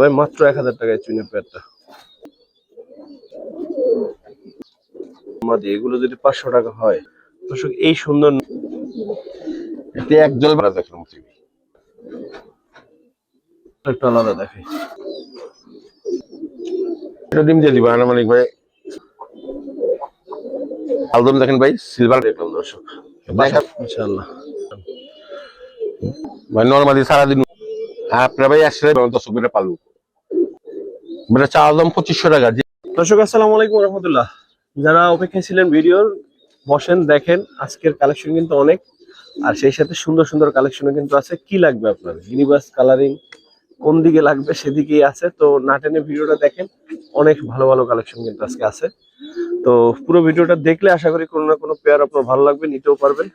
ভাই মাত্র এক হাজার টাকায় চুইনা পেয়ারটা মাদি এগুলো যদি পাঁচশো টাকা হয় দর্শক এই সুন্দর এতে এক জল বেড়া দেখলাম টিভি একটা আলাদা দেখে এটা ডিম দিয়ে দিবা আনুমানিক ভাই। আলদম দেখেন ভাই সিলভার দেখলাম দর্শক। ইনশাআল্লাহ। ভাই নর্মালি সারাদিন আপনার ভাই আসলে দর্শক পালু মানে চাল দাম পঁচিশশো টাকা। দর্শক, আসসালামু আলাইকুম রহমতুল্লাহ। যারা অপেক্ষায় ছিলেন ভিডিওর, বসেন, দেখেন, আজকের কালেকশন কিন্তু অনেক। আর সেই সাথে সুন্দর সুন্দর কালেকশনও কিন্তু আছে। কি লাগবে আপনার? ইউনিভার্স কালারিং কোন দিকে লাগবে সেদিকেই আছে। তো নাটেনে ভিডিওটা দেখেন। অনেক ভালো ভালো কালেকশন কিন্তু আজকে আছে। তো পুরো ভিডিওটা দেখলে আশা করি কোনো না কোনো পেয়ার আপনার ভালো লাগবে, নিতেও পারবেন।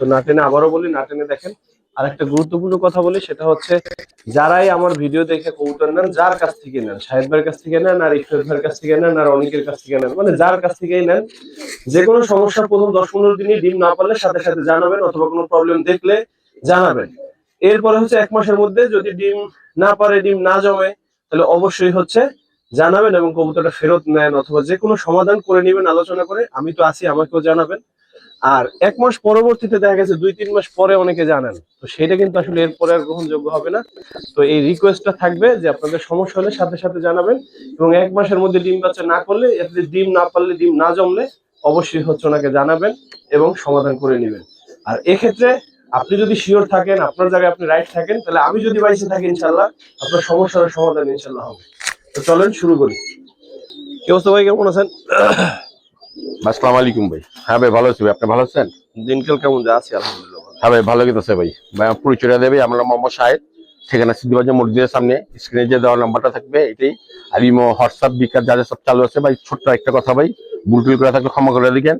তো নাটেনে আবারও বলি নাটেনে দেখেন। আর একটা গুরুত্বপূর্ণ কথা বলি, সেটা হচ্ছে যারাই আমার ভিডিও দেখে কবুতর নেন, যার কাছ থেকে নেন সাহেব ভাইয়ের কাছ থেকে নেন, আর ইফরাত ভাইয়ের কাছ থেকে নেন, আর অনেকের কাছ থেকে নেন মানে যার কাছ থেকেই নেন যে কোনো সমস্যা প্রথম দশ পনেরো দিনে ডিম না পারলে সাথে সাথে জানাবেন অথবা কোনো প্রবলেম দেখলে জানাবেন। এরপরে হচ্ছে এক মাসের মধ্যে যদি ডিম না পারে, ডিম না জমে, তাহলে অবশ্যই হচ্ছে জানাবেন এবং কবুতরটা ফেরত নেন, অথবা যে কোনো সমাধান করে নেবেন, আলোচনা করে, আমি তো আছি, আমাকেও জানাবেন। আর এক মাস পরবর্তীতে দেখা গেছে দুই, তিন মাস পরে অনেকে জানেন। তো সেটা কিন্তু আসলে এরপরে আর গ্রহণযোগ্য হবে না। তো এই রিকোয়েস্টটা থাকবে যে আপনাদের সমস্যা হলে সাথে সাথে জানাবেন এবং এক মাসের মধ্যে ডিম বাচ্চা না করলে আপনি ডিম না পারলে, ডিম না জমলে, অবশ্যই হচ্ছে ওনাকে জানাবেন এবং সমাধান করে নেবেন। আর এক্ষেত্রে আপনি যদি শিওর থাকেন, আপনার জায়গায় আপনি রাইট থাকেন, তাহলে আমি যদি বাইসে থাকি ইনশাল্লাহ আপনার সমস্যার সমাধান ইনশাল্লাহ হবে। তো চলেন শুরু করি। কি অবস্থা ভাই, কেমন আছেন? আসসালামু আলাইকুম ভাই। হ্যাঁ ভাই ভালো আছি ভাই। আপনি ভালো আছেন? দিনকাল কেমন যা আছি আলহামদুলিল্লাহ হ্যাঁ ভাই ভালো গেতেছে ভাই। ভাই আমার পরিচয় দেবে। আমরা মোহাম্মদ শাহেদ। ঠিকানা সিদ্ধিবাজার মসজিদের সামনে। স্ক্রিনে যে দেওয়ার নাম্বারটা থাকবে এটাই আর ইমো হোয়াটসঅ্যাপ বিকাশ যা যা সব চালু আছে ভাই ছোট্ট একটা কথা ভাই। বুলটুল করে থাকলে ক্ষমা করে দিবেন।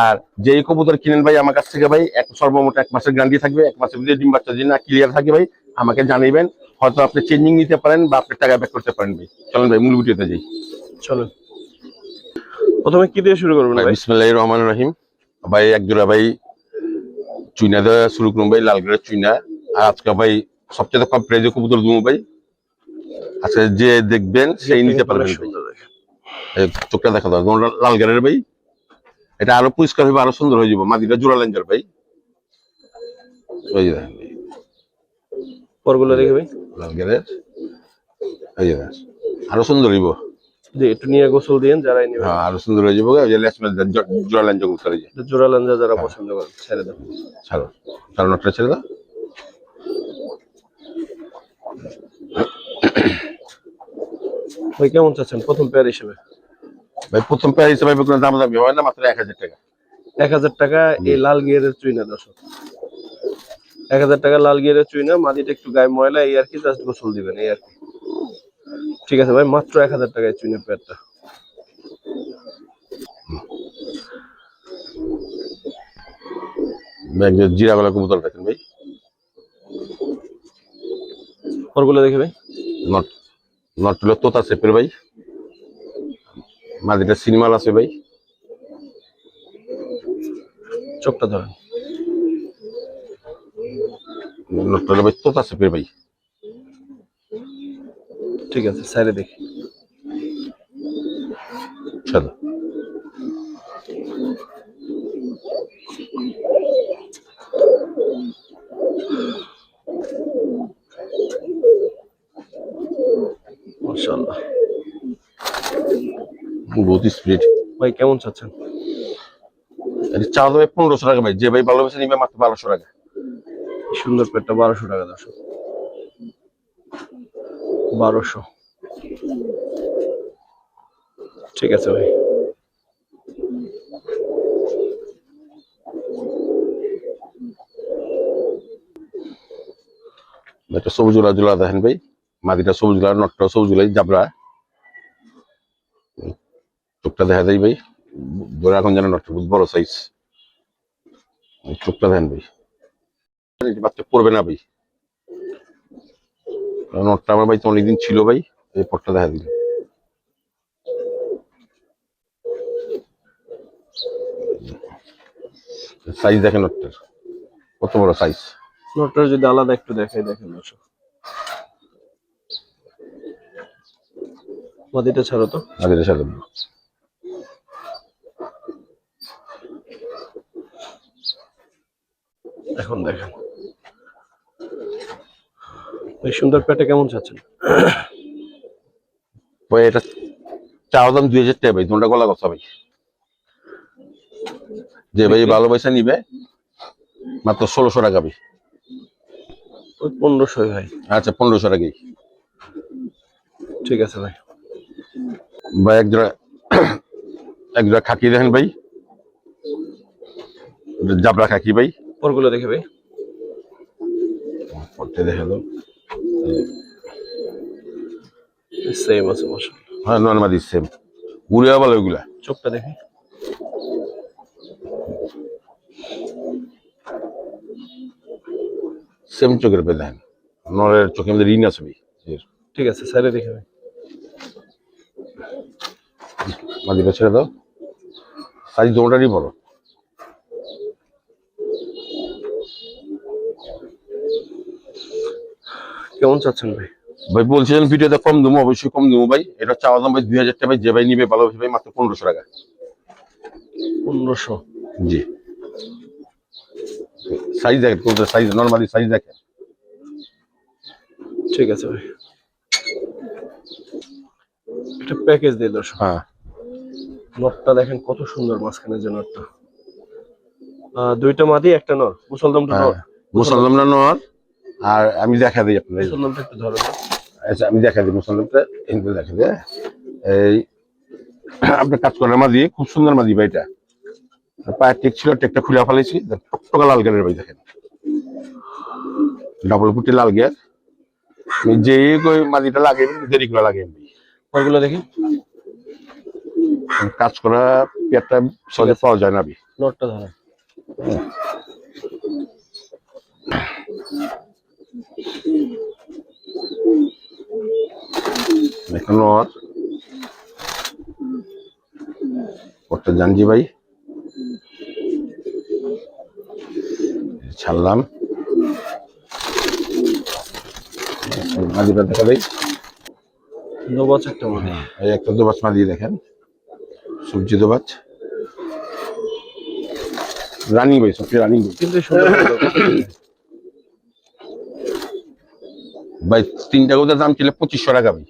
আর যেই কবুতর কিনেন ভাই আমার কাছ থেকে ভাই এক সর্বমোট এক মাসের গ্যারান্টি থাকবে। এক মাসের ভিতরে ডিম বাচ্চা যদি না ক্লিয়ার থাকে ভাই আমাকে জানাইবেন। হয়তো আপনি চেঞ্জিং নিতে পারেন বা আপনি টাকা ব্যাক করতে পারেন ভাই। চলেন ভাই মূল ভিডিওতে যাই। চলেন। প্রথমে কি দিয়ে শুরু করবেন ভাই ভাই? বিসমুল্লাহ রহমান রহিম। ভাই এক জোড়া ভাই চুইনা দেওয়া শুরু করুন ভাই লালগড়ের চুইনা। আর আজকে ভাই সবচেয়ে কম প্রাইজে কবুতর দুমু ভাই। আচ্ছা যে দেখবেন সেই নিতে পারবেন চোখটা দেখা দাও লাল- লালগড়ের ভাই এটা আরও পরিষ্কার হবে আরও সুন্দর হয়ে যাবে। মাদিটা জোড়া লেঞ্জার ভাই। ওই যে পরগুলো দেখে ভাই। লালগড়ের এই যে আরও সুন্দর হইব। যে একটু নিয়ে গোসল দিয়েন যারাই নেবেন। হ্যাঁ আরও সুন্দর হয়ে যাবে। ওই যে লেস মেল জোড়া কবুতর এই যে জোড়া লাঞ্জা যারা পছন্দ করেন ছেড়ে দেন। ছাড়ো। ছাড়ো নটটা ছেড়ে দাও। ভাই কেমন চাচ্ছেন? প্রথম পেয়ার হিসেবে? ভাই প্রথম পেয়ার হিসেবে কোনো দাম দামি হয় না মাত্র এক হাজার টাকা। এক হাজার টাকা এই লাল গিয়ারের চুইনা দর্শক। এক হাজার টাকা লাল গিয়ারের চুইনা মাটিটা একটু গায়ে ময়লা এই আর কি জাস্ট গোসল দিবেন এই আর কি। ঠিক আছে ভাই মাত্র এক হাজার টাকায় চুইনা পেয়ারটা। জিরা গলা কবুতর দেখেন ভাই। পরগুলো দেখে ভাই। নট নট হলো তোতা সেপের ভাই। মাদিটা সিনেমাল আছে ভাই। চোখটা ধরেন। নট ভাই তোতা সেপের ভাই। ঠিক আছে সাইডে দেখি। চলো। মাশাআল্লাহ। বহুত স্পিড ভাই কেমন চাচ্ছেন? এটা চা দেবে পনেরোশো টাকা ভাই যে ভাই ভালোবেসে নিবে মাত্র বারোশো টাকা। সুন্দর পেটটা বারোশো টাকা দর্শক। বারোশো। ঠিক আছে ভাই। একটা সবুজ উলা জোলা দেখেন ভাই। মাদিটা সবুজ উলা নটটা সবুজ উলাই জাবরা। চোখটা দেখা যায় ভাই। ধরে এখন যেন নটটা বড় সাইজ চোখটা দেখেন ভাই। বাচ্চা পড়বে না ভাই। নটটা আমার ভাই তো অনেকদিন ছিল ভাই এই পটটা দেখা দিল। সাইজ দেখেন নটটার কত বড় সাইজ নোটটা যদি আলাদা একটু দেখাই দেখেন দর্শক। মাদিটা ছাড়ো তো। মাদিটা দেবো এখন দেখেন। এই সুন্দর পেটে কেমন চাচ্ছেন? ভাই এটা চাওয়া দাম দুই হাজার টাকা ভাই তোমরা গলা কথা ভাই। যে ভাই ভালোবাসা নিবে মাত্র ষোলোশো টাকা ভাই। ওই পনেরোশোই ভাই। আচ্ছা পনেরোশো টাকাই ঠিক আছে ভাই। ভাই এক জোড়া এক জোড়া খাকি দেখেন ভাই। জাবরা খাকি ভাই। ওরগুলো দেখে ভাই। পড়তে দেখে দাও সেম আছে হ্যাঁ নর্মালি সেম উড়িয়া ভালো ওইগুলা। চোখটা দেখি। সেম চোখের পে দেখেন। নরের চোখে মধ্যে ঋণ আছে ঠিক আছে স্যারে দেখে ভাই। মাদিটা ছেড়ে দাও। সাইজ দোটারই বড়। কেমন চাচ্ছেন ভাই? ভাই বলছিলেন ভিডিওতে কম দেবো অবশ্যই কম দেবো ভাই। এটা চাওয়া দাম ভাই দুই হাজার টাকা যে ভাই নিবে ভালো ভাই মাত্র পনেরোশো টাকা। পনেরোশো? জি। সাইজ দেখেন সাইজ নর্মালি সাইজ দেখেন। ঠিক আছে ভাই। একটা প্যাকেজ দিয়ে দর্শক। হ্যাঁ। নটটা দেখেন কত সুন্দর মাঝখানে যে নটটা। দুইটা মাদি একটা নর। মুসলদমটা নর হ্যাঁ। মুসলমান না নর। আর আমি দেখা দিই তো। আচ্ছা আমি দেখা দিই মুসলমানটা এখানে দেখা দিই হ্যাঁ? এই আপনার কাজ করার মাঝি খুব সুন্দর মাদি ভাই এটা আর পায়ের টেক ছিল টেকটা খুলে ফেলেছি টকটকা লাল গেলের ভাই দেখেন। ডাবল ফুটি লাল গিয়ার যে মাদিটা লাগে দেরি করে লাগে ভাই ওরগুলো দেখি? কাজ করা পেটটা সহজে পাওয়া যায় না নটটা ধরো। এখন আর ওটা জানজি ভাই। ছাড়লাম। মাদিটা দেখা নবাচ একটা মাদি এই একটা দোবাচ মাদিয়ে দেখেন। সবজি দোবাচ রানিং সবজি রানিং কিন্তু ভাই তিনটা কোথায় দাম ছিল পঁচিশশো টাকা ভাই।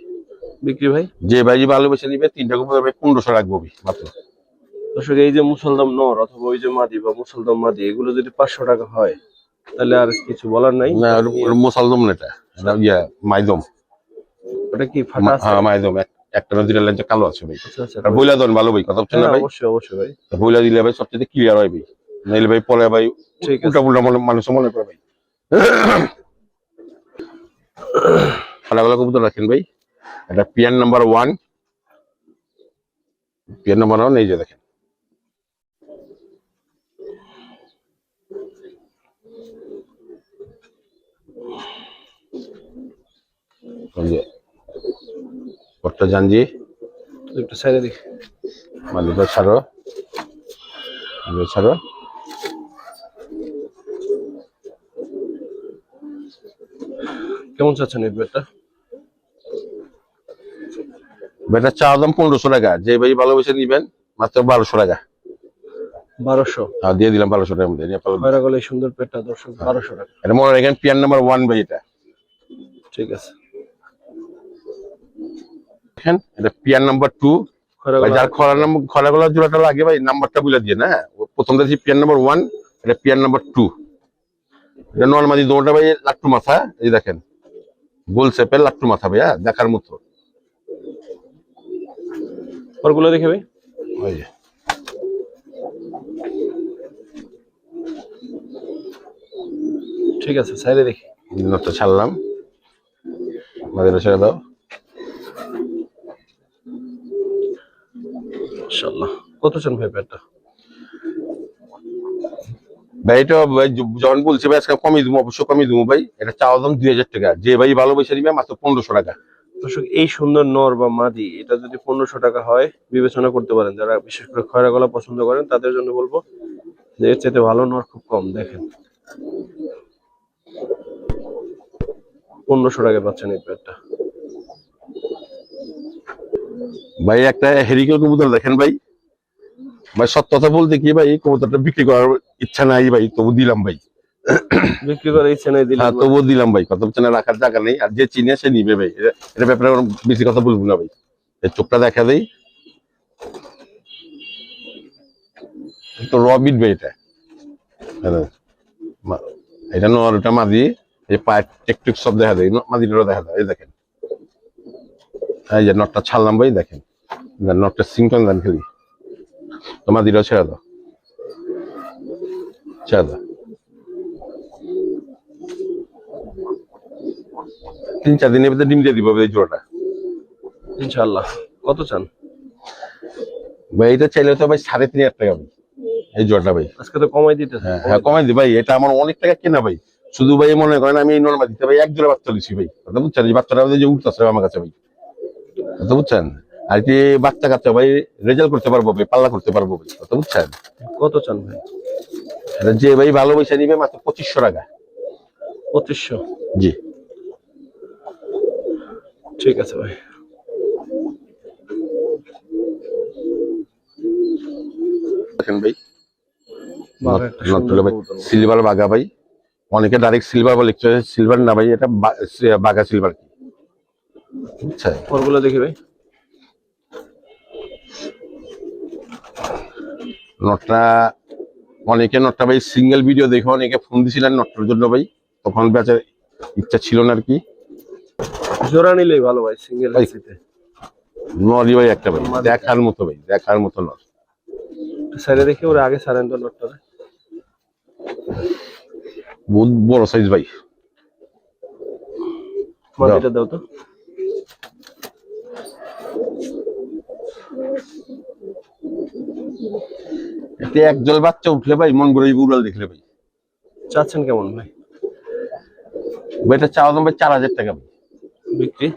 বিক্রি ভাই? যে ভাই যে ভালো ভালোবেসে নিবে তিনটা কোথায় ভাই পনেরোশো রাখব মাত্র। দর্শক এই যে মুসলদম নর অথবা ওই যে মাদি বা মুসলদম মাদি এগুলো যদি পাঁচশো টাকা হয় তাহলে আর কিছু বলার নাই? না মোসালদম না এটা। ইয়া মাইদম। ওটা কি ফাটা হ্যাঁ মাইদম। এক- একটা না দুটা লেন্সে কালো আছে ভাই। আচ্ছা আচ্ছা আর বইলা দেন ভালো ভাই কথা বলছেন না হ্যাঁ, ভাই? অবশ্যই অবশ্যই ভাই। বইলা দিলে ভাই সবচেয়ে ক্লিয়ার হয় ভাই। নাইলে ভাই পরে ভাই উল্টা পুল্টা মনে মানুষ মনে করে ভাই। ফালাগুলো কবুতর রাখেন ভাই। এটা pair number one. Pair number one এই যে দেখেন। জানজি। সাইডে ছাড়ো ছাড়ো। কেমন চাচ্ছেন এই বেডটা বেটা চা দাম পনেরোশো টাকা। যে ভাই ভালোবেসে নিবেন মাত্র বারোশো টাকা। বারোশো? আর দিয়ে দিলাম বারোশো টাকার মধ্যে সুন্দর পেটটা দর্শক বারোশো টাকা। এটা মনে রাখেন পিয়ার নাম্বার ওয়ান ভাই এটা। ঠিক আছে। দেখেন এটা পিয়ার নাম্বার টু। যার খরা নাম্বার খরা গলার জোড়াটা লাগে ভাই নাম্বারটা বুঝে দিয়ে না? প্রথমটা হচ্ছে পিয়ার নাম্বার ওয়ান এটা পিয়ার নাম্বার টু। এটা নর্মালি ভাই লাট্টু মাথা এই দেখেন। গোল শেপের লাট্টু মাথা ভাইয়া দেখার মতো। ওরগুলো দেখে ভাই। ওই যে। ঠিক আছে সাইডে দেখি। নটটা ছাড়লাম। মাঝে ছেড়ে দাও। মাশাআল্লাহ। কত চান ভাই ভাই এটা ভাই যখন বলছি ভাই আজকে কমিয়ে দেবো অবশ্যই কমিয়ে দেবো ভাই। এটা চাওয়া দাম দুই হাজার টাকা। যে ভাই ভালোবেসে নিবে মাত্র পনেরোশো টাকা। দর্শক, এই সুন্দর নর বা মাদি, এটা যদি পনেরোশো টাকা হয়, বিবেচনা করতে পারেন। যারা বিশেষ করে খয়রা গলা পছন্দ করেন, তাদের জন্য বলব যে এর চাইতে ভালো নর খুব কম, দেখেন। পনেরোশো টাকা পাচ্ছেন এই পেটটা ভাই, একটা হেরিকেল কবুতর দেখেন ভাই। ভাই, সত্য কথা বলতে কি ভাই কবুতরটা বিক্রি করার ইচ্ছা নাই ভাই, তবু দিলাম ভাই। বিক্রি করে ইচ্ছে নেই দিলে হ্যাঁ তবু দিলাম ভাই, কত চেনা রাখার জায়গা নেই, আর যে চিনে সে নিবে ভাই। এটা- ব্যাপারে বেশি কথা বলব না ভাই। এই চোখটা দেখা দেই। তো রবিট ভাই এটা। হ্যাঁ। এটা নর মাদি, এই পায়ের টেকটিক সব দেখা দেয় মাদিটারও দেখা দেয় এই দেখেন। এই যে নটটা ছাড়লাম ভাই, দেখেন। নটটা সিংটন দেন খালি। তো মাদিটাও ছেড়ে দাও। ছেড়ে দাও। তিন চার দিনের ভিতরে ডিম দিয়ে দিব এই জোড়াটা। ইনশাআল্লাহ। কত চান? ভাই এটা চাইলে তো ভাই সাড়ে তিন হাজার টাকা ভাই এই জোড়াটা ভাই। আজকে তো কমাই দিতে হ্যাঁ হ্যাঁ কমাই দি ভাই এটা আমার অনেক টাকা কেনা ভাই। শুধু ভাই মনে করেন আমি এই নর্মাল দিতে ভাই এক জোড়া বাচ্চা দিচ্ছি ভাই। কথা বুঝছেন? এই বাচ্চাটা যে উঠতেছে আমার কাছে ভাই। কথা বুঝছেন? আর কি বাচ্চা কাচ্চা ভাই রেজাল্ট করতে পারব ভাই পাল্লা করতে পারব ভাই কথা বুঝছেন? কত চান ভাই? যে ভাই ভালো পয়সা নিবে মাত্র পঁচিশশো টাকা। পঁচিশশো। জি। ঠিক আছে ভাই। দেখেন ভাই। বাঘ ভাই সিলভার বাগা ভাই অনেকে ডাইরেক্ট সিলভার বলে সিলভার না ভাই এটা বা- সি- বাগা সিলভার বুঝছেন দেখি ভাই। নটটা অনেকে নটটা ভাই সিঙ্গেল ভিডিও দেখে অনেকে ফোন দিছিলেন নটটার জন্য ভাই। তখন বেচার ইচ্ছা ছিল না আর কি। জোড়া নিলেই ভালো ভাই সিঙ্গেল। এসিতে নরি ভাই একটা ভাই দেখার মতো ভাই দেখার মতো নট সাইডে দেখি ওরা আগে সারেন তো নোটটা বহুত বড় সাইজ ভাই। মাটিটা দাও। তো। এতে একজল বাচ্চা উঠলে ভাই মন করে উড়াল দেখলে ভাই। চাচ্ছেন কেমন ভাই? ভাই এটা চাওয়া দাম ভাই চার হাজার টাকা ভাই। বিক্রি?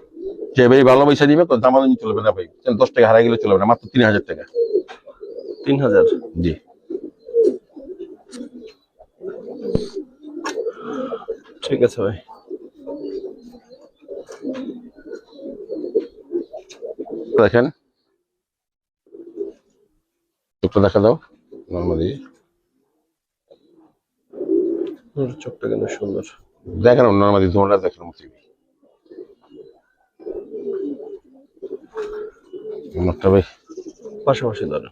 যে ভাই ভালো পয়সা দিবে তো দামাদামি চলবে না ভাই। দশ টাকা হারাই গেলে চলবে না মাত্র তিন হাজার টাকা। তিন হাজার? জি। ঠিক আছে ভাই। দেখেন। চোখটা দেখা দাও নর্মালি চোখটা কিন্তু সুন্দর। দেখেন নর্মালি তোমরা দেখেন মতো নটটা ভাই পাশাপাশি ধরো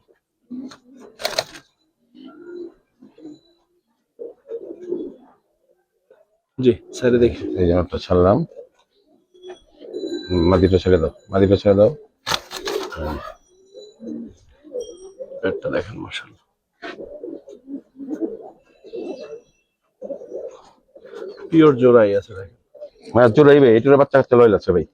জি সাইডে দেখি। এই যে নটটা ছাড়লাম। মাদিটা ছেড়ে দাও মাদিটা ছেড়ে দাও। পেটটা দেখেন মশাল পিওর জোড়াই আছে দেখেন। মাছ জোড়াই ভাই এটার বাচ্চা কাচ্চা লইল আছে ভাই।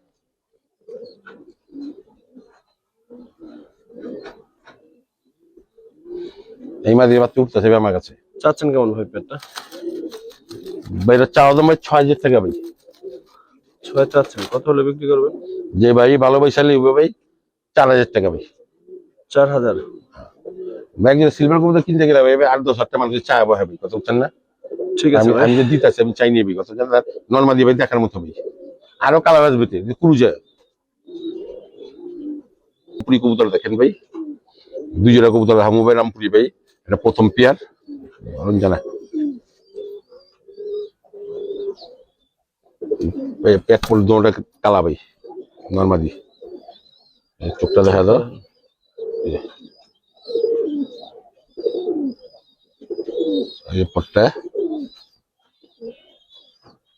এই মাদির বাচ্চা উঠতেছে আমার কাছে। চাচ্ছেন কেমন ভাই পেটটা? ভাই এটা চাওয়া দাম ছয় হাজার টাকা ভাই। ছয় চাচ্ছেন কত হলে বিক্রি করবেন? যে ভাই ভালো পয়সা ভাই চার হাজার টাকা ভাই। চার হাজার? ভাই একজন সিলভার কবুতর কিনতে গেলে ভাই আট দশ হাজার টাকা মানুষ চা ভাই কত বুঝছেন না? ঠিক আছে আমি ভাই। আমি যে দিতেছি আমি চাই নিবি কত নর্মালি ভাই দেখার মতো ভাই। আরও কালার আসবে ক্রুজে। পুরি কবুতর দেখেন ভাই। দুই জোড়া কবুতর হামু ভাই রামপুরি ভাই। এটা প্রথম পেয়ার। জানা। পেট ফুল দোটা কালা ভাই নর্মালি চোখটা দেখা দাও।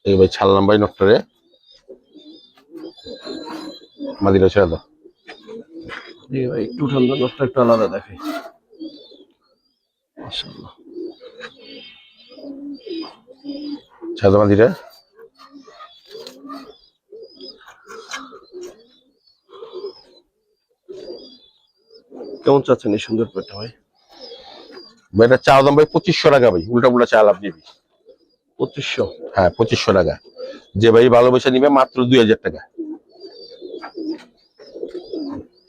এই ভাই ছাড়লাম ভাই নকটারে মাদিরা ছেড়ে দাও। একটু ঠান্ডা একটু কেমন চাচ্ছেন এই সুন্দর পেটটা ভাই? এটা চাওয়া দাম ভাই পঁচিশশো টাকা ভাই। উল্টা উল্টা চা লাভ নিবি পঁচিশশো? হ্যাঁ পঁচিশশো টাকা। যে ভাই ভালোবাসা নিবে মাত্র দুই হাজার টাকা।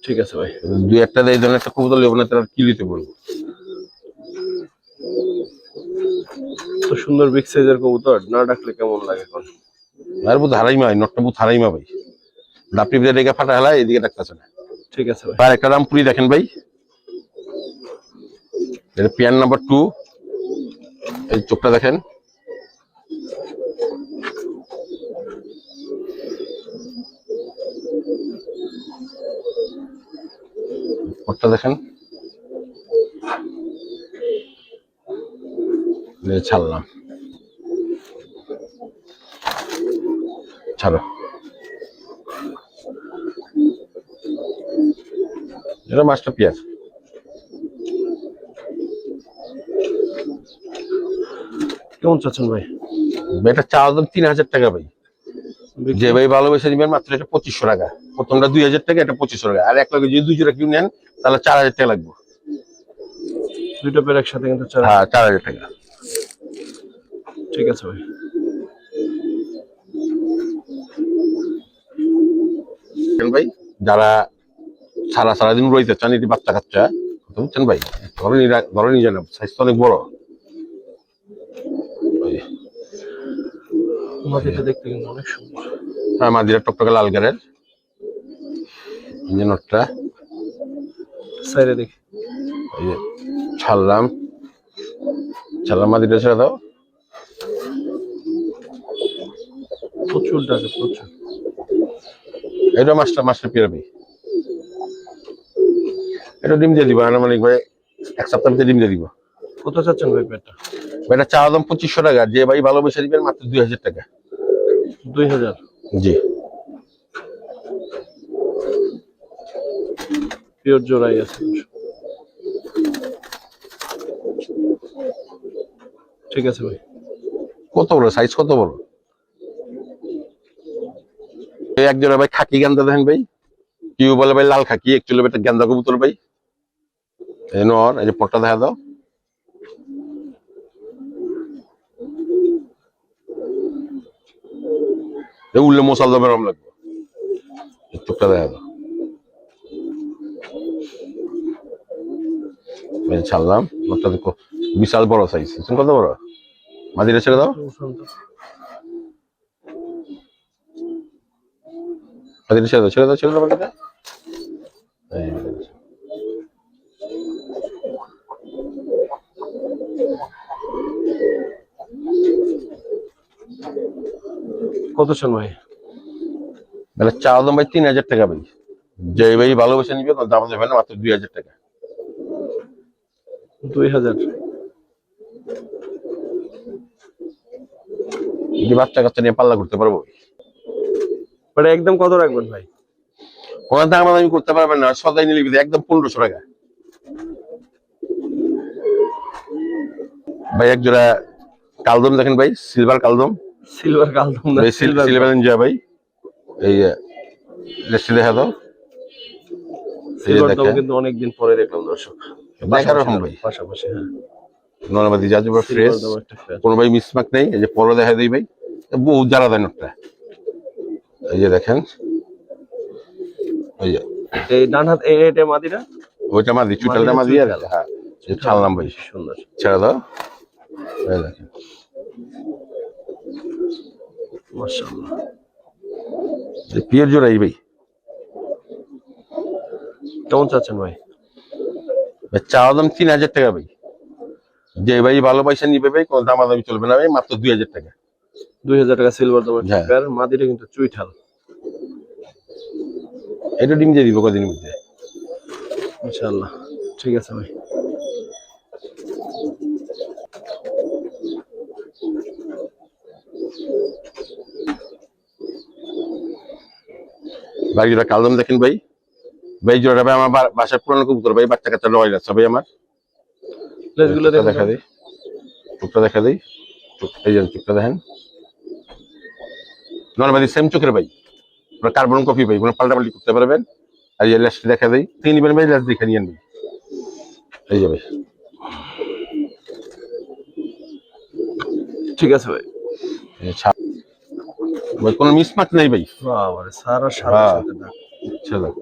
ঠিক আছে ভাই। দুই একটা এই ধরনের একটা কবুতর লেবো না তারা কিলিতে বলব? তো সুন্দর বিগ সাইজের কবুতর না ডাকলে কেমন লাগে এখন? আর বুধ হারাইমা হয় নটটা বুধ হারাইমা ভাই। ডাপটি ভিতরে রেখে ফাটা হেলা এদিকে ডাকতেছে না। ঠিক আছে ভাই। আর একটা রামপুরি দেখেন ভাই। এটা পিয়ান নাম্বার টু। এই চোখটা দেখেন। দেখেন। ছাড়লাম। ছাড়ো। এটা মাস্টার পিয়ার কেমন চাচ্ছেন ভাই? এটা চাওয়া দাম তিন হাজার টাকা ভাই। যে ভাই ভালোবেসে দিবেন মাত্র এটা পঁচিশশো টাকা। প্রথমটা দুই হাজার টাকা এটা পঁচিশশো টাকা। আর এক লগে যদি দুই জোড়া কিউ নেন তাহলে চার হাজার টাকা লাগবে। দুইটা পেয়ার একসাথে কিন্তু হ্যাঁ চার হাজার টাকা। ঠিক আছে ভাই। ভাই? যারা সারা সারাদিন রইতে চান এটি বাচ্চা কাচ্চা বুঝছেন ভাই? ধরে নিয়ে ধরে নিয়ে যান সাইজ অনেক বড়। দেখতে কিন্তু অনেক সুন্দর। হ্যাঁ মাদিরা টকটকে লাল গাড়ের ইঞ্জিনটা সাইডে দেখি। এই ছাড়লাম। ছাড়লাম মাদিটা ছেড়ে দাও। প্রচুর ডাকে প্রচুর। এটা মাস্টার মাস্টার পিরাবি এটা ডিম দিয়ে দিব আনুমানিক ভাই এক সপ্তাহ ভিতরে ডিম দিয়ে দিব। কত চাচ্ছেন ভাই পেয়ারটা এটা চাওয়া দাম পঁচিশশো টাকা যে ভাই ভালোবেসে দিবেন মাত্র দুই হাজার টাকা। দুই হাজার? জি। পিওর জোড়াই আছে। ঠিক আছে ভাই। কত বড়? সাইজ কত বড়? এক ভাই খাকি গান্দা দেখেন ভাই। কেউ বলে ভাই লাল খাকি একচুয়ালি এটা গান্দা কবুতর ভাই। এই নর, এই যে পট্টা দেখা দাও। উল্লে মশাল দামের রম লাগবে। চোখটা দেখা দাও। ছাড়লাম বিশাল বড় সাইজ কত বড়? মাদিরা ছেড়ে দাও। মাদিরা ছেড়ে দাও ছেড়ে দাও ছেড়ে দাও। মাদিরা কত চান ভাই? মানে চা দাম ভাই তিন হাজার টাকা ভাই। যে ভাই ভালোবেসে নিবে দাম দেবে না মাত্র দুই হাজার টাকা। দুই হাজার। বাচ্চা কাচ্চা নিয়ে পাল্লা করতে পারব? মানে একদম কত রাখবেন ভাই? ওখান থেকে আমাদের আমি করতে পারবেন না সদাই নিলে একদম পনেরোশো টাকা। ভাই এক জোড়া কালদম দেখেন ভাই সিলভার কালদম। সিলভার কালদম সিলভার ভাই এই দেখা দাও। কিন্তু অনেকদিন পরে দেখলাম দর্শক। দেখার রকম ভাই। পাশাপাশি হ্যাঁ। নর্মাদি ফ্রেশ একটা। কোনো ভাই মিসমাক নেই এই যে পরে দেখা দিই ভাই। বহু জ্বালা দেয় নোটটা এই যে দেখেন। ওই যে। এই ডান হাত এই এটা মাদিরা ওইটা মাদি চুটালটা মাদি আর। হ্যাঁ। এই ছাড়লাম ভাই সুন্দর। ছেড়ে দাও। এই দেখেন। মাশাআল্লাহ। এই পিয়ের জোড়াই ভাই। কেমন চাচ্ছেন ভাই চাওয়া দাম তিন হাজার টাকা ভাই। যে ভাই ভালো পয়সা নিবে ভাই কোনো দামাদামি চলবে না ভাই মাত্র দুই হাজার টাকা। দুই হাজার টাকা সিলভার দাম হ্যাঁ। পেয়ার কিন্তু চুইঠাল। এটা ডিম দিয়ে দিব কদিন মধ্যে? ইনশাআল্লাহ। ঠিক আছে ভাই। ভাই জোড়া কালদম দেখেন ভাই। ভাই জোড়াটা ভাই আমার বাসার পুরানো কবুতর ভাই বাচ্চা কাচ্চা লয় যাচ্ছে ভাই আমার। দেখেন দেখা দিই। চোখটা দেখা দিই। এই যে চোখটা দেখেন। নর্মালি সেম চোখের ভাই আপনার কার্বন কপি ভাই কোনো পাল্টাপাল্টি করতে পারবেন। আর এই ল্যাসটি দেখা দিই। তিনি নিবেন ভাই ল্যাস দেখে নিয়ে ভাই। এই যে ভাই। ঠিক আছে ভাই। ভাই কোনো মিসমার্ক নেই ভাই। সারা সারা হ্যাঁ।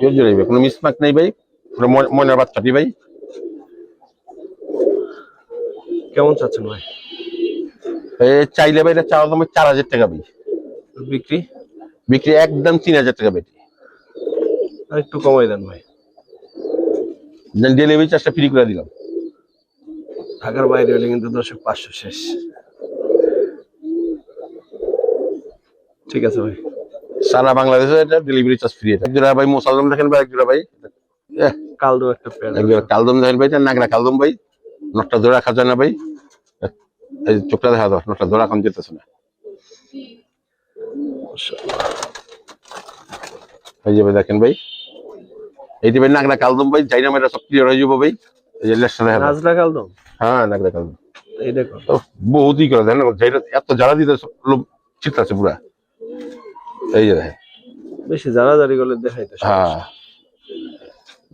কেউ জোড়াই ভাই। কোনো মিসমার্ক নেই ভাই। পুরো ময়- ময়নার বাচ্চাটি ভাই। কেমন চাচ্ছেন ভাই? চাইলে ভাই এটা চাওয়া দাম চার হাজার টাকা ভাই। বিক্রি? বিক্রি একদম তিন হাজার টাকা বেটি। একটু কমাই দেন ভাই। ডেলিভারি চার্জটা ফ্রি করে দিলাম। ঢাকার বাইরে হলে কিন্তু দর্শক পাঁচশো শেষ। ঠিক আছে ভাই। সারা বাংলাদেশে এটা ডেলিভারি চার্জ ফ্রি এটা। এক জোড়া ভাই মোসালদম দেখেন ভাই একজোড়া ভাই। এহ, কালদো একটা কালদম দেখেন ভাই নাগরা কালদম ভাই। নটটা জোড়া রাখা যায় না ভাই। এই চোখটা দেখা দাও নটটা জোড়া এখন যেতেছে না। দেখেন ভাই। ভাই নাগরা কালদম ভাই হয়ে যাব এই যে লেসটা দেখা হ্যাঁ নাগরা কালদম। এই দেখো। তো বহুতই করে দেখেন যেটা এত জ্বালা দিতে লোক পুরা। এই যে দেখেন। বেশি জারাজারি করলে। হ্যাঁ।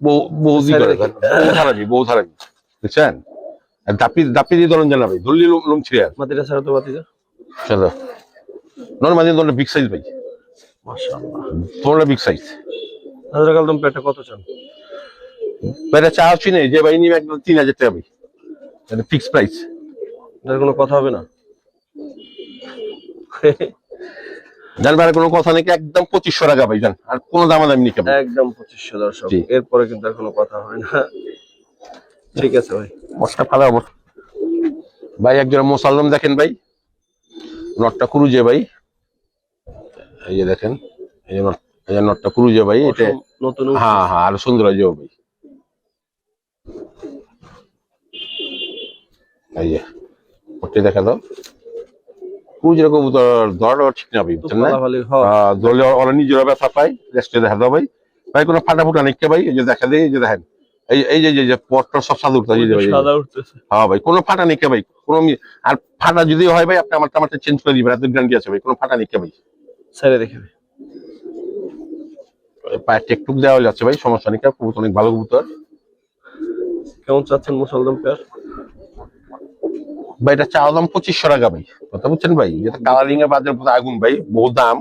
বহু- বহুতই করে হারাবি বুঝছেন? দাপি দাপি দিয়ে লোম ছিঁড়ে আর মাটিটা ছাড়া তো বাতিজা চলো। নর্মালি তোমার বিগ সাইজ ভাই। মাশাআল্লাহ। তোমার বিগ সাইজ নাজরা কালদম পেয়ারটা কত চান? এটা চা হচ্ছে নেই যে ভাই নিবে একদম তিন হাজার টাকা ভাই। এটা ফিক্স প্রাইস এটার কোনো কথা হবে না? জানবার কোনো কথা নেই একদম পঁচিশশো টাকা ভাই জান। আর কোনো দামা দামি নিকে একদম পঁচিশশো দর্শক। এরপরে কিন্তু আর কোনো কথা হয় না। ঠিক আছে ভাই। মশটা ভালো অবশ্য ভাই একজন মোসাল্লম দেখেন ভাই। নটটা কুরুজে ভাই। এই যে দেখেন এই যে নট এই যে নটটা কুরুজে ভাই এটা নতুন। হ্যাঁ হ্যাঁ আরও সুন্দর হয়ে যাবে ভাই। এই যে ওটি দেখা দাও। কুরুজের কবুতর ধর ঠিক না ভাই তো বুঝছেন না? ফলাফলি হয়। আহ, ধরলে ওরা নিজেরা ব্যথা পায় রেস্টে দেখা দাও ভাই। ভাই কোনো ফাটা ফুটা নেই ভাই? এই যে দেখা দেয় এই যে দেখেন। এই এই যে যে পটটা সব সাদা এই যে। সাদা উঠতেছে। হ্যাঁ ভাই কোনো ফাটা নেই কে ভাই? কোনো আর ফাটা যদি হয় ভাই আপনি আমার টামারটা চেঞ্জ করে দিবেন এত গ্যারান্টি আছে ভাই কোনো ফাটা নেই কে ভাই? ছেড়ে দেখে ভাই। পায়ে টেকটুক দেওয়া যাচ্ছে ভাই সমস্যা নেই কবুতর অনেক ভালো কবুতর। কেমন চাচ্ছেন মুসলদম পেয়ার? ভাই এটা চাওয়া দাম পঁচিশশো টাকা ভাই কথা বুঝছেন ভাই? যেটা কালারিং এর বাজার আগুন ভাই বহু দাম।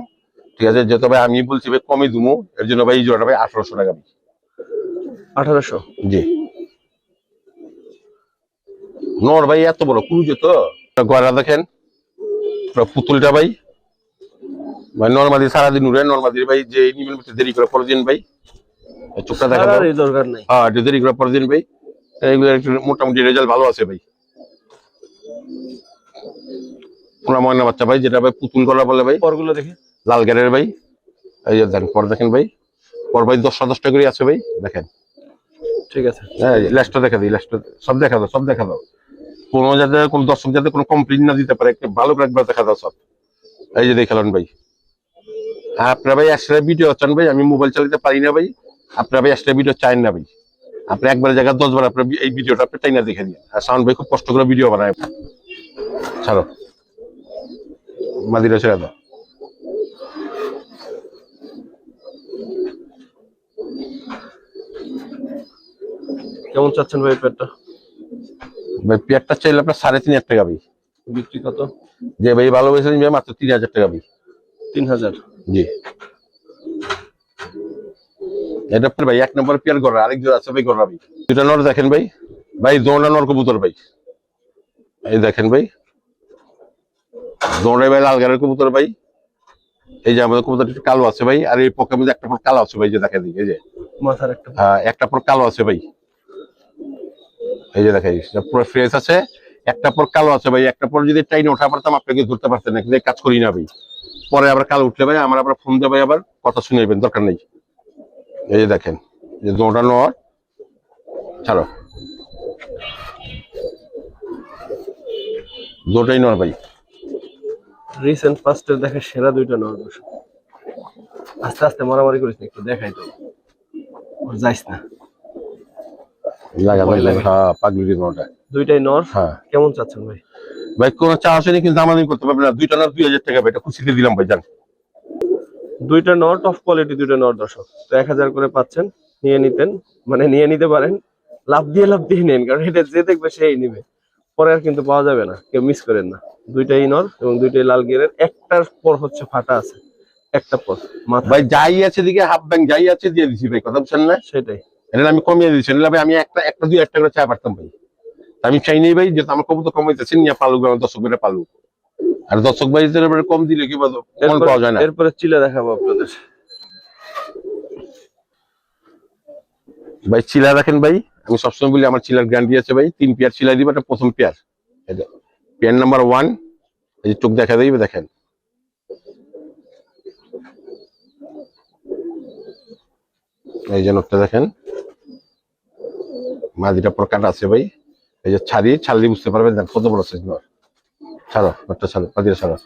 ঠিক আছে যেহেতু ভাই আমি বলছি ভাই কমই দুমু এর জন্য ভাই এই জোড়াটা ভাই আঠারোশো টাকা ভাই। আঠারোশো। জি। নর ভাই এত বড় ক্রুজে তো। গয়রা দেখেন পুতুলটা ভাই। ভাই নর্মালি সারাদিন উড়ে নর্মালি ভাই যে নিবেন দেরি করে পরের দিন ভাই। চোখটা দেখা দরকার নাই। হ্যাঁ দেরি করে পরের দিন ভাই। এগুলো মোটামুটি রেজাল্ট ভালো আছে ভাই। পুরা ময়না বাচ্চা ভাই যেটা ভাই পুতুল করা বলে ভাই। পরগুলো দেখি। লাল গেরের ভাই। এই দেখেন পর দেখেন ভাই। পর ভাই দশটা দশটা করে আছে ভাই দেখেন। ঠিক আছে। হ্যাঁ ল্যাসটা দেখা দিই ল্যাসটা সব দেখা দাও, সব দেখা দাও। কোনো যাতে, কোন দর্শক যাতে কোনো কমপ্লেন না দিতে পারে ভালো করে একবার দেখা দাও সব। এই যে দেখালেন ভাই। আপনারা ভাই একসাথে ভিডিও চান ভাই, আমি মোবাইল চালাতে পারি না ভাই। আপনারা ভাই একসাথে ভিডিও চান না ভাই। আপনি একবার জায়গায় দশ বার আপনার এই ভিডিওটা আপনি তাই না দেখে দিন আর সাউন্ড ভাই খুব কষ্ট করে ভিডিও বানায়। ছাড়ো। মাদিরা দাও। কেমন চাচ্ছেন ভাই পেয়ারটা? ভাই পেয়ারটা চাইলে আপনার সাড়ে তিন হাজার টাকা ভাই। বিক্রি কত? যে ভাই ভালোবেসে নিবে মাত্র তিন হাজার টাকা ভাই। তিন হাজার? জি। এটা ভাই এক নম্বর পেয়ার করা আরেক জোড়া আছে ভাই ভাই। দুটা নর দেখেন ভাই। ভাই দোড়া নর কবুতর ভাই। এই দেখেন ভাই। দোড়াই ভাই লাল গাড়ির কবুতর ভাই। এই যে আমাদের কবুতর কালো আছে ভাই। আর এই পকের মধ্যে একটা পর কালো আছে ভাই যে দেখেন দিকে এই যে। মাথার একটা পর কালো আছে ভাই। এই যে দেখাই পুরো ফ্রেশ আছে, একটা পর কালো আছে ভাই, একটা পর যদি ট্রেনে ওঠা পারতাম আপনাকে ধরতে পারতেন না, কিন্তু কাজ করি না ভাই। পরে আবার কালো উঠলে ভাই, আমার আবার ফোন দেবে, আবার কথা শুনেবেন দরকার নেই। এই যে দেখেন যে দৌড়ানো আর ছাড়ো। দুটোই নর ভাই। রিসেন্ট ফার্স্টের দেখা সেরা দুইটা নর আস্তে আস্তে মারামারি করিস একটু দেখাই তো। যাইস না। হ্যাঁ দুইটাই নর? হ্যাঁ। কেমন চাচ্ছেন ভাই? ভাই কোনো চা আসেনি কিন্তু আমাদের করতে পারবে না। দুইটা নর দুই হাজার টাকা ভাই এটা খুশিতে দিলাম ভাই জান দুইটা নট অফ কোয়ালিটি দুইটা নট দর্শক। তো এক হাজার করে পাচ্ছেন নিয়ে নিতেন মানে নিয়ে নিতে পারেন। লাভ দিয়ে লাভ দিয়ে নেন কারণ এটা যে দেখবে সেই নিবে। পরে আর কিন্তু পাওয়া যাবে না কেউ মিস করেন না। দুইটাই নর এবং দুইটাই লাল গিয়ারের একটার পর হচ্ছে ফাটা আছে একটা পর ভাই যাই আছে দিকে হাফ ব্যাংক যাই আছে দিয়ে দিছি ভাই কথা বুঝছেন না? সেটাই। আমি কমিয়ে দিচ্ছি নাহলে ভাই আমি একটা একটা দুই একটা করে চা পারতাম ভাই। আমি চাই নেই ভাই যেহেতু আমার কবুতর কমাইতেছি নিয়ে পালুক আমার দর্শক ভাইরা পালুক। আর দর্শক ভাই কম দিলে কি পাওয়া যায় না। এরপরে চিলা দেখাবো আপনাদের। ভাই চিলা রাখেন ভাই। আমি সবসময় বলি আমার চিলার গ্যারান্টি আছে ভাই। তিন পেয়ার চিলা দিবে এটা প্রথম পেয়ার। পেয়ার নাম্বার ওয়ান এই যে চোখ দেখা দিবে দেখেন। এই যে নোটটা দেখেন। মাদিটা প্রকার আছে ভাই। এই যে ছাড়ি ছাড়লি বুঝতে পারবেন দেখ কত বড় সাইজ নর ছাড়ো নোটটা ছাড়ো মাদিটা ছাড়ো।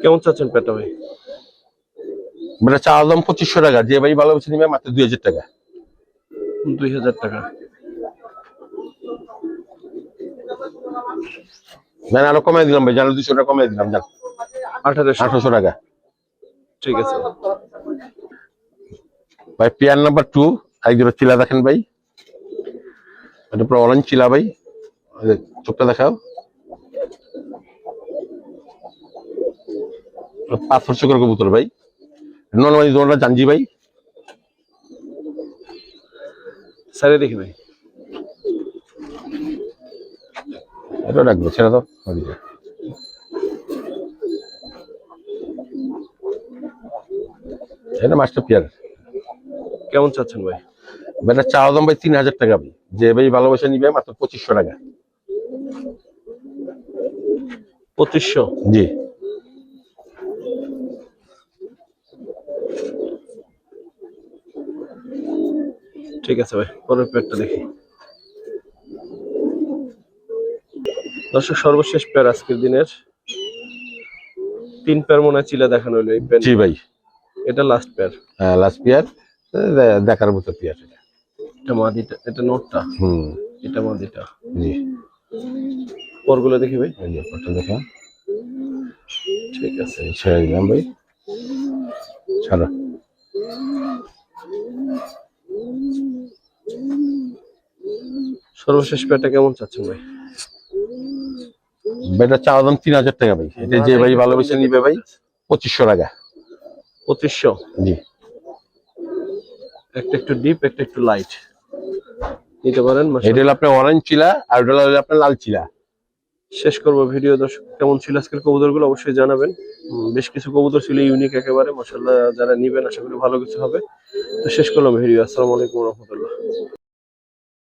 কেমন চাচ্ছেন পেটা ভাই? মানে চা দাম পঁচিশশো টাকা যে ভাই ভালো নিবে মাত্র দুই হাজার টাকা। দুই হাজার টাকা। মানে আরও কমাই দিলাম ভাই জানো দুশো টাকা কমাই দিলাম জান। আঠারোশো। আঠারোশো টাকা। ঠিক আছে। ভাই পেয়ার নাম্বার টু একজন চিলা দেখেন ভাই। এটা পুরো অরেঞ্জ চিলা ভাই। চোখটা দেখাও। পাথর চোখের কবুতর ভাই। নর্মালি জোনটা জানজি ভাই। স্যারে দেখি ভাই। এটা রাখব ছেড়ে দাও ওদিকে। এটা মাস্টার পিয়ার। কেমন চাচ্ছেন ভাই? এটা চাওয়া দাম ভাই তিন হাজার টাকা ভাই। যে ভাই ভালোবাসা নিবে মাত্র পঁচিশশো টাকা। পঁচিশশো? জি। ঠিক আছে ভাই পরের পেয়ারটা দেখি। দর্শক সর্বশেষ পেয়ার আজকের দিনের। তিন পেয়ার মনে হয় চিলা দেখানো হলো এই পেয়ার জি ভাই। এটা লাস্ট পেয়ার লাস্ট পেয়ার দেখার মতো পেয়ার এটা। এটা মাদিটা এটা নোটটা। হুম। এটা মাদিটা। জি। পরগুলো দেখি ভাই। এই যে ফটো দেখা। ঠিক আছে। ছেড়ে দিলাম ভাই। ছাড়ো। সর্বশেষ পেয়ারটা কেমন চাচ্ছেন ভাই? এটা চাওয়া দাম তিন হাজার টাকা ভাই। এটা যে ভাই ভালোবেসে নিবে ভাই পঁচিশশো টাকা। পঁচিশশো? জি। একটা একটু ডিপ একটা একটু লাইট নিতে পারেন এটা হলো আপনার অরেঞ্জ চিলা আর ওটা হলো আপনার লাল চিলা। শেষ করব ভিডিও দর্শক। কেমন ছিল আজকের কবুতরগুলো অবশ্যই জানাবেন। বেশ কিছু কবুতর ছিল ইউনিক একেবারে মাসাল্লাহ যারা নিবেন আশা করি ভালো কিছু হবে। তো শেষ করলাম ভিডিও আসসালামু আলাইকুম রহমতুল্লাহ।